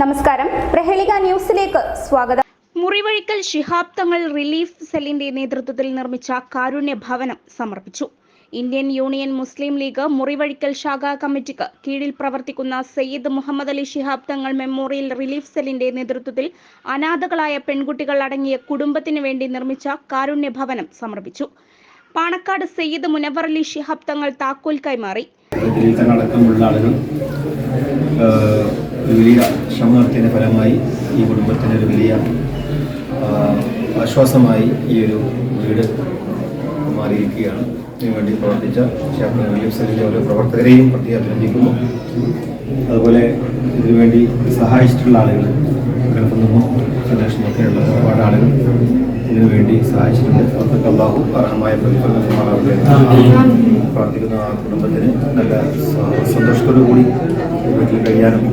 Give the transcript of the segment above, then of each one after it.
നമസ്കാരം. പ്രഹേളിക ന്യൂസിലേക്ക് സ്വാഗതം. മുറിവഴിക്കൽ ശിഹാബ് തങ്ങൾ റിലീഫ് സെല്ലിന്റെ നേതൃത്വത്തിൽ നിർമ്മിച്ച കാരുണ്യ ഭവനം സമർപ്പിച്ചു. Indian Union Muslim League Murivazhikkal ശാഖാ കമ്മിറ്റിക്ക് കീഴിൽ പ്രവർത്തിക്കുന്ന സയ്യിദ് മുഹമ്മദ് അലി ശിഹാബ് തങ്ങൾ മെമ്മോറിയൽ റിലീഫ് സെല്ലിന്റെ നേതൃത്വത്തിൽ അനാഥകളായ പെൺകുട്ടികൾ അടങ്ങിയ കുടുംബത്തിന് വേണ്ടി നിർമ്മിച്ച കാരുണ്യ ഭവനം സമർപ്പിച്ചു. പാണക്കാട് സയ്യിദ് മുനവർ അലി ശിഹാബ് തങ്ങൾ താക്കോൽ കൈമാറി. ആളുകൾ വലിയ ശ്രമം ഫലമായി ഈ കുടുംബത്തിന് ഒരു വലിയ ആശ്വാസമായി ഈ ഒരു വീട് മാറിയിരിക്കുകയാണ്. ഇതിനുവേണ്ടി പ്രവർത്തിച്ച ചാപ്റ്റർ റിലീഫ് സെല്ലിലെ ഓരോ പ്രവർത്തകരെയും പ്രത്യേകം അഭിനന്ദിക്കുന്നു അതുപോലെ ഇതിനുവേണ്ടി സഹായിച്ചിട്ടുള്ള ആളുകൾ നിന്നും ഉള്ള ഒരുപാട് ആളുകൾ ഇതിനുവേണ്ടി സഹായിച്ചിട്ടുണ്ട്. അവർക്ക് അള്ളാഹു അർഹമായ എന്ന് പ്രാർത്ഥിക്കുന്ന ആ കുടുംബത്തിന് നല്ല സന്തോഷത്തോടു കൂടി വീട്ടിൽ കഴിയാനും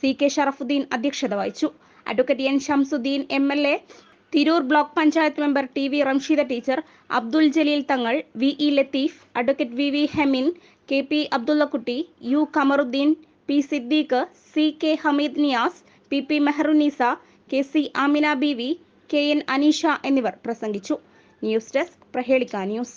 സി കെ ഷറഫുദ്ദീൻ അധ്യക്ഷത വഹിച്ചു. Advocate N Shamsuddin M L A Tirur block panchayat member T V Ramsheeda teacher Abdul Jaleel Thangal V E Latheef advocate V V Hemin K P Abdullakutty U Kamaruddin P Siddique C K Hameed Niyas P P Meharunneesa K C Amina B V K N Aneesha എന്നിവർ പ്രസംഗിച്ചു. News desk Prahelika news.